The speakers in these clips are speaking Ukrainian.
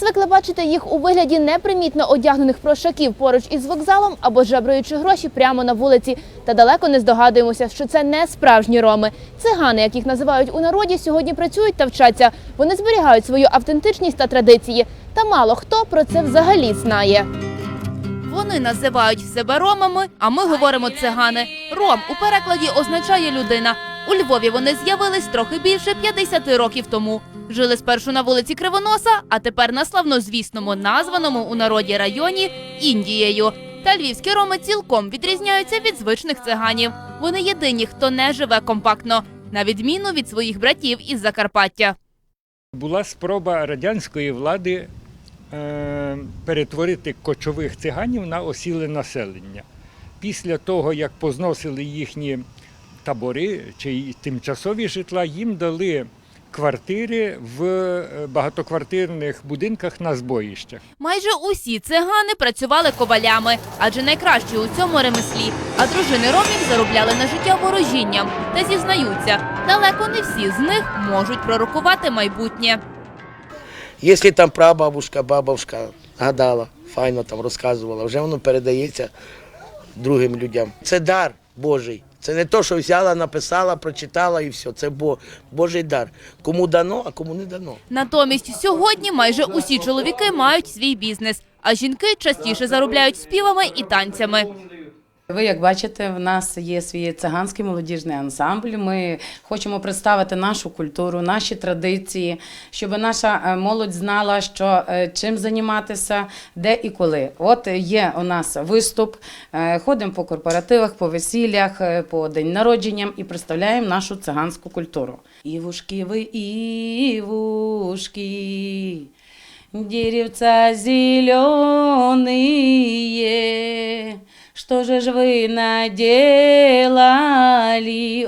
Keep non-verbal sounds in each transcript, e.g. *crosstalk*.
звикли бачити їх у вигляді непримітно одягнених прошаків поруч із вокзалом або жебраючи гроші прямо на вулиці. Та далеко не здогадуємося, що це не справжні роми. Цигани, як їх називають у народі, сьогодні працюють та вчаться. Вони зберігають свою автентичність та традиції. Та мало хто про це взагалі знає. Вони називають себе ромами, а ми говоримо цигани. Ром у перекладі означає людина. У Львові вони з'явились трохи більше 50 років тому. Жили спершу на вулиці Кривоноса, а тепер на славнозвісному, названому у народі районі Індією. Та львівські роми цілком відрізняються від звичних циганів. Вони єдині, хто не живе компактно, на відміну від своїх братів із Закарпаття. Була спроба радянської влади е, перетворити кочових циганів на осіле населення. Після того, як позносили їхні табори чи тимчасові житла, їм дали квартири в е, багатоквартирних будинках на збоїщах. Майже усі цигани працювали ковалями, адже найкращі у цьому ремеслі. А дружини ромів заробляли на життя ворожінням. Та зізнаються, далеко не всі з них можуть пророкувати майбутнє. Якщо там прабабушка, бабушка гадала, файно там розказувала, вже воно передається другим людям. Це дар Божий. Це не то, що взяла, написала, прочитала і все. Це Бо- Божий дар. Кому дано, а кому не дано. Натомість сьогодні майже усі чоловіки мають свій бізнес, а жінки частіше заробляють співами і танцями. Ви як бачите, в нас є свій циганський молодіжний ансамбль. Ми хочемо представити нашу культуру, наші традиції, щоб наша е, молодь знала, що е, чим займатися, де і коли. От є у нас виступ, е, ходимо по корпоративах, по весіллях, по день народженням і представляємо нашу циганську культуру. Івушки ви, івушки, деревца зеленые, что же ж вы наделали,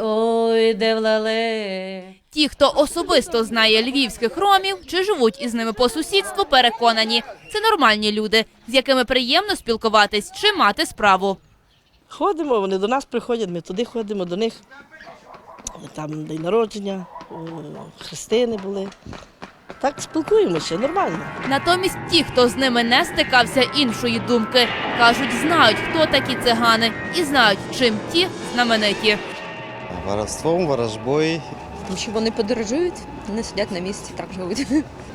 ой, девлале. Ті, хто особисто знає львівських ромів чи живуть із ними по сусідству, переконані, це нормальні люди, з якими приємно спілкуватись чи мати справу. Ходимо, вони до нас приходять, ми туди ходимо до них. Там день народження, хрестини були. Так спілкуємося, нормально. Натомість ті, хто з ними не стикався іншої думки, кажуть, знають, хто такі цигани, і знають, чим ті знамениті. Воровством, ворожбой. Тому що вони подорожують, не сидять на місці, так живуть.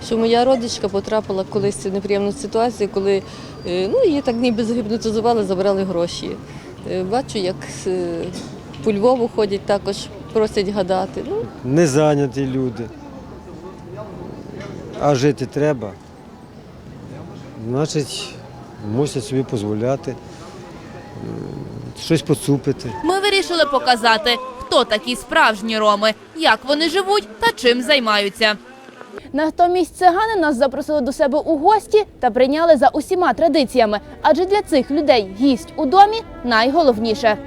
що моя родичка потрапила колись в неприємну ситуацію, коли е, ну, її так ніби загіпнотизували, забрали гроші. Е, Бачу, як е, по Львову ходять також, просять гадати. Ну, незайняті люди. А жити треба. Значить, мусять собі дозволяти, щось поцупити. Ми вирішили показати, хто такі справжні роми, як вони живуть та чим займаються. Натомість цигани нас запросили до себе у гості та прийняли за усіма традиціями, адже для цих людей гість у домі найголовніше.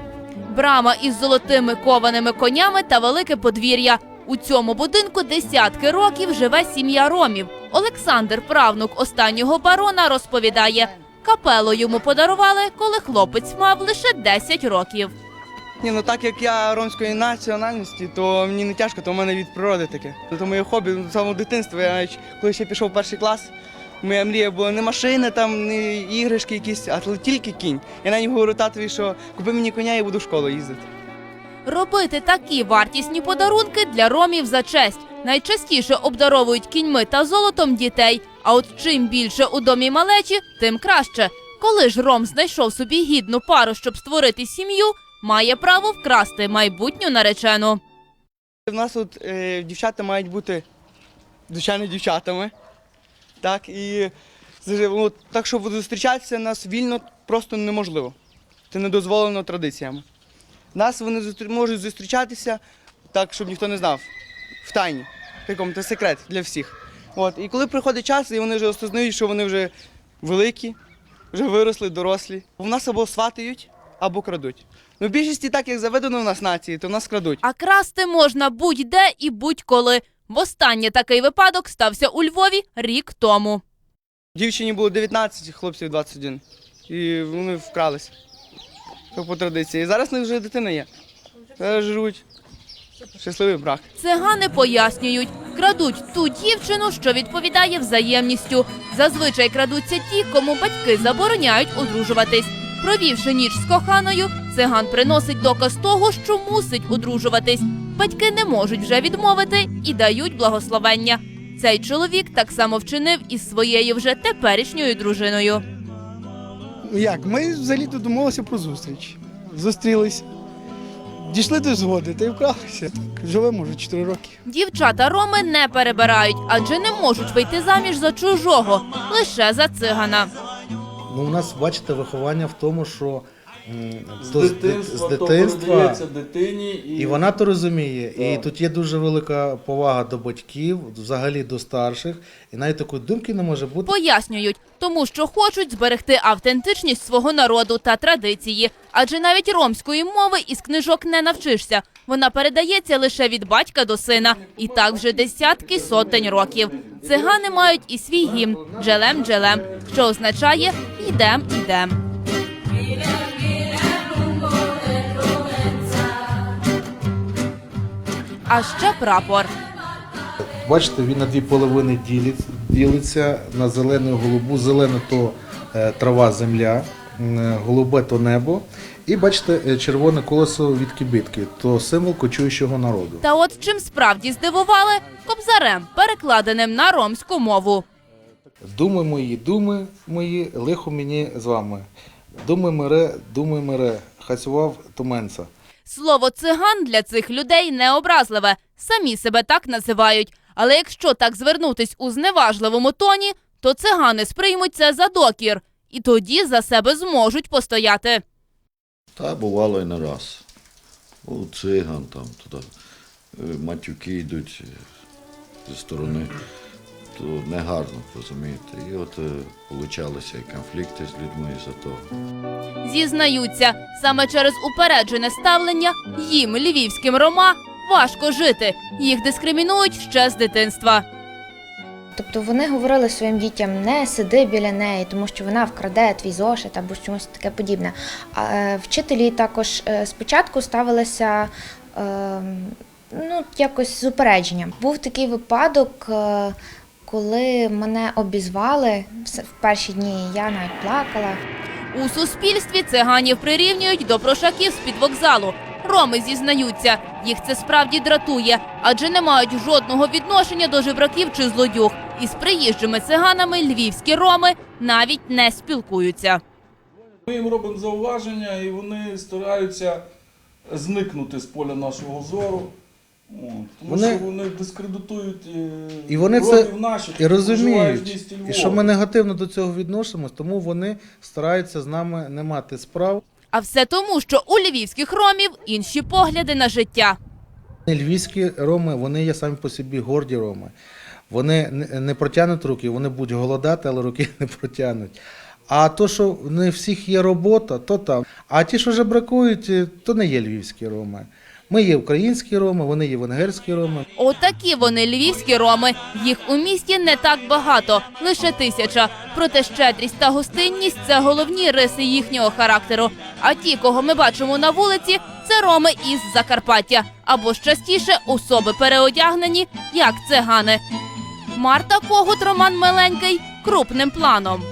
Брама із золотими кованими конями та велике подвір'я. У цьому будинку десятки років живе сім'я ромів. Олександр, правнук останнього барона, розповідає, капелу йому подарували, коли хлопець мав лише 10 років. Ні, ну так як я ромської національності, то мені не тяжко, то в мене від природи таке. Це моє хобі з самого дитинства. Я коли ще пішов в перший клас, моя мрія була не машини, там, не іграшки якісь, а тільки кінь. Я навіть говорю татові, що купи мені коня і буду в школу їздити. Робити такі вартісні подарунки для ромів за честь. Найчастіше обдаровують кіньми та золотом дітей. А от чим більше у домі малечі, тим краще. Коли ж ром знайшов собі гідну пару, щоб створити сім'ю, має право вкрасти майбутню наречену. У нас тут е, дівчата мають бути звичайно дівчатами. Так, і ну, так, щоб зустрічатися нас вільно просто неможливо. Це не дозволено традиціями. Нас вони можуть зустрічатися так, щоб ніхто не знав. В тайні. В це секрет для всіх. От. І коли приходить час, і вони вже осознають, що вони вже великі, вже виросли, дорослі. В нас або сватають, або крадуть. Ну, в більшості, так як заведено в нас нації, то в нас крадуть. А красти можна будь-де і будь-коли. Востаннє такий випадок стався у Львові рік тому. Дівчині було 19, хлопців 21. І вони вкралися. Це по традиції. Зараз в них вже дитина є. Зараз живуть щасливий брак. Цигани пояснюють, крадуть ту дівчину, що відповідає взаємністю. Зазвичай крадуться ті, кому батьки забороняють одружуватись. Провівши ніч з коханою, циган приносить доказ того, що мусить одружуватись. Батьки не можуть вже відмовити і дають благословення. Цей чоловік так само вчинив із своєю вже теперішньою дружиною. Як, ми взагалі домовилися про зустріч. Зустрілися. Дійшли до згоди та й вкралися. Живемо вже 4 роки. Дівчата Роми не перебирають, адже не можуть вийти заміж за чужого, лише за цигана. Ну, у нас, бачите, виховання в тому, що З то дитинства, з то передається дитині і, і вона то розуміє. І тут є дуже велика повага до батьків, взагалі до старших, і навіть такої думки не може бути. Пояснюють, тому що хочуть зберегти автентичність свого народу та традиції. Адже навіть ромської мови із книжок не навчишся. Вона передається лише від батька до сина, і так вже десятки сотень років. Цигани мають і свій гімн джелем джелем, що означає йдем, ідем. А ще прапор. Бачите, він на дві половини ділиться, на зелену і голубу. Зелене то е, трава, земля, голубе то небо. І бачите, е, червоне колесо від кибитки, то символ кочуючого народу. Та от чим справді здивували кобзарем, перекладеним на ромську мову. Думи мої, думи мої, лихо мені з вами. Думи мере, думи мере, хацював туменца. Слово циган для цих людей не образливе, самі себе так називають. Але якщо так звернутись у зневажливому тоні, то цигани сприймуть це за докір, і тоді за себе зможуть постояти. Та бувало і не раз. У циган там туди е, матюки йдуть е, зі сторони, то негарно, розумієте. І от е, получалися і конфлікти з людьми за того. Зізнаються, саме через упереджене ставлення їм, львівським рома, важко жити. Їх дискримінують ще з дитинства. Тобто вони говорили своїм дітям не сиди біля неї, тому що вона вкраде твій зошит або щось таке подібне. А е, вчителі також е, спочатку ставилися е, ну, якось з упередженням. Був такий випадок, е, коли мене обізвали в перші дні, я навіть плакала. У суспільстві циганів прирівнюють до прошаків з-під вокзалу. Роми зізнаються, їх це справді дратує, адже не мають жодного відношення до жебраків чи злодюг. Із приїжджими циганами львівські роми навіть не спілкуються. Ми їм робимо зауваження, і вони стараються зникнути з поля нашого зору. От, тому Вони- що вони дискредитують е, І вони це наших, і розуміють, і що ми негативно до цього відносимось, тому вони стараються з нами не мати справ. А все тому, що у львівських ромів інші погляди на життя. Львівські роми, вони є самі по собі горді роми. Вони не- не протягнуть руки, вони будуть голодати, але руки *laughs* не протягнуть. А то, що не всіх є робота, то там. А ті, що вже бракують, то не є львівські роми. Ми є українські роми, вони є венгерські роми. Отакі вони львівські роми. Їх у місті не так багато, лише тисяча. Проте щедрість та гостинність це головні риси їхнього характеру. А ті, кого ми бачимо на вулиці, це роми із Закарпаття або ж частіше особи переодягнені, як цигани. Марта Когут, Роман Меленький, крупним планом.